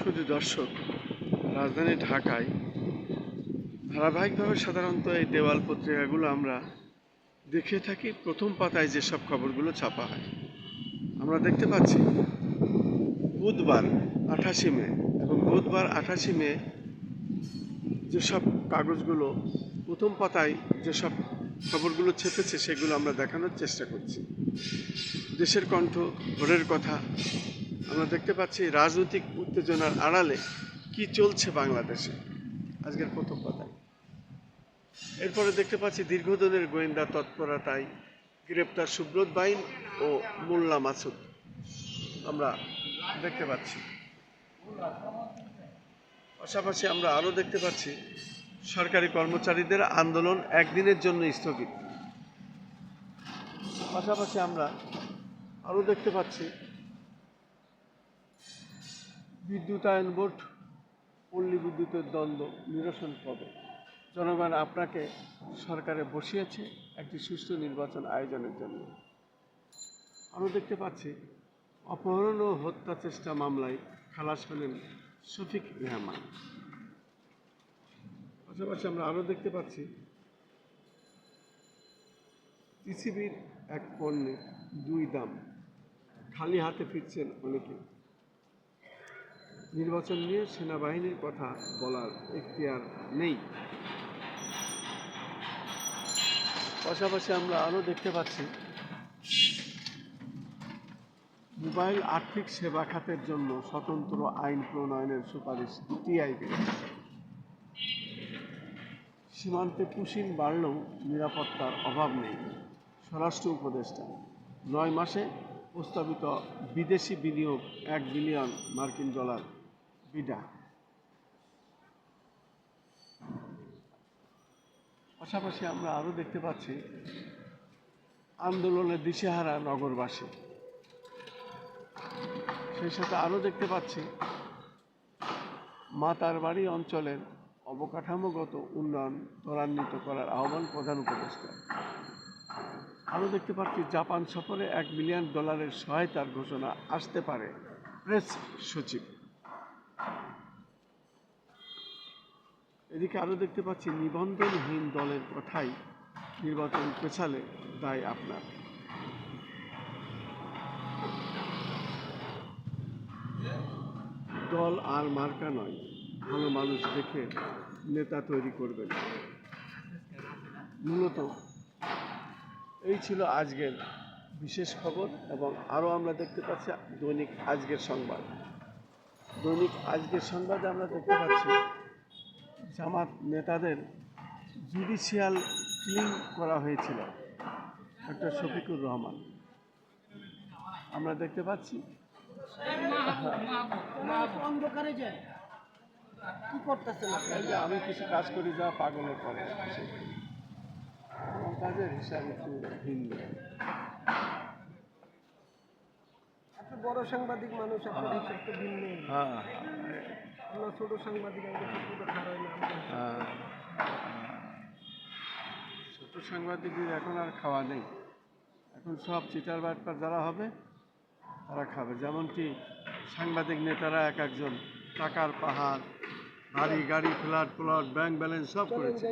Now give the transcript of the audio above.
সুদী দর্শক, রাজধানী ঢাকায় ধারাবাহিকভাবে সাধারণত এই দেওয়াল পত্রিকাগুলো আমরা দেখে থাকি। প্রথম পাতায় যেসব খবরগুলো ছাপা হয়, আমরা দেখতে পাচ্ছি বুধবার আঠাশি মে এবং বুধবার আঠাশি মে যেসব কাগজগুলো, প্রথম পাতায় যেসব খবরগুলো ছেপেছে সেগুলো আমরা দেখানোর চেষ্টা করছি। দেশের কণ্ঠ ভোরের কথা আমরা দেখতে পাচ্ছি রাজনৈতিক উত্তেজনার আড়ালে কি চলছে বাংলাদেশে। আজকের প্রথম পাতায়। এরপরে দেখতে পাচ্ছি দীর্ঘদিনের গোয়েন্দা তৎপরতায় গ্রেপ্তার সুব্রত বাইন ও মোল্লা মাসুদ। আমরা দেখতে পাচ্ছি। পাশাপাশি আমরা আরও দেখতে পাচ্ছি, সরকারি কর্মচারীদের আন্দোলন একদিনের জন্য স্থগিত। পাশাপাশি আমরা আরও দেখতে পাচ্ছি বিদ্যুতায়ন বোর্ড পল্লী বিদ্যুতের দ্বন্দ্ব নিরসন কবে জনগণ আপনাকে সরকারে বসিয়েছে একটি সুষ্ঠু নির্বাচন আয়োজনের জন্য। আরও দেখতে পাচ্ছি, অপহরণ ও হত্যা চেষ্টা মামলায় খালাস হলেন শফিক রেহমান। পাশাপাশি আমরা আরও দেখতে পাচ্ছি পৃথিবীর এক পণ্যে দুই দাম। খালি হাতে ফিরছেন অনেকে। নির্বাচন নিয়ে সেনাবাহিনীর কথা বলার এখতিয়ার নেই। পাশাপাশি আমরা আরও দেখতে পাচ্ছি, মোবাইল আর্থিক সেবা খাতের জন্য স্বতন্ত্র আইন প্রণয়নের সুপারিশ টিআইবি সীমান্তে পুশিন বাড়লেও নিরাপত্তার অভাব নেই। স্বরাষ্ট্র উপদেষ্টা, নয় মাসে প্রস্তাবিত বিদেশি বিনিয়োগ এক বিলিয়ন মার্কিন ডলার। বিডা পাশাপাশি আমরা আরও দেখতে পাচ্ছি আন্দোলনে দিশেহারা নগরবাসী। সেই সাথে আরও দেখতে পাচ্ছি মাতার বাড়ি অঞ্চলের অবকাঠামোগত উন্নয়ন ত্বরান্বিত করার আহ্বান প্রধান উপদেষ্টা। আরও দেখতে পাচ্ছি জাপান সফরে এক মিলিয়ন ডলারের সহায়তার ঘোষণা আসতে পারে প্রেস সচিব। এদিকে আরও দেখতে পাচ্ছি, নিবন্ধনহীন দলের কথাই নির্বাচন পেছালে দায় আপনার। দল আর মার্কা নয়, ভালো মানুষ দেখে নেতা তৈরি করবেন। মূলত এই ছিল আজকের বিশেষ খবর এবং আরও আমরা দেখতে পাচ্ছি দৈনিক আজকের সংবাদ। দৈনিক আজকের সংবাদে আমরা দেখতে পাচ্ছি জামাত নেতাদের জুডিশিয়াল ক্লিন করা হয়েছিল ডক্টর শফিকুর রহমান। আমরা দেখতে পাচ্ছি। অন্ধকারে যায় কি করতেছেন যে আমি কিছু কাজ করি যা পাগলের পরে। আমার কাজের হিসাব একটু ভিন্ন। বড় সাংবাদিক মানুষ আপনার হিসাব তো ভিন্ন। হ্যাঁ। ছোট সাংবাদিক ছোট সাংবাদিকদের এখন আর খাওয়া নেই। এখন সব চিটার বাটপার যারা হবে তারা খাবে। যেমনটি সাংবাদিক নেতারা এক একজন টাকার পাহাড় বাড়ি গাড়ি ফ্ল্যাট প্লট ব্যাংক ব্যালেন্স সব করেছে।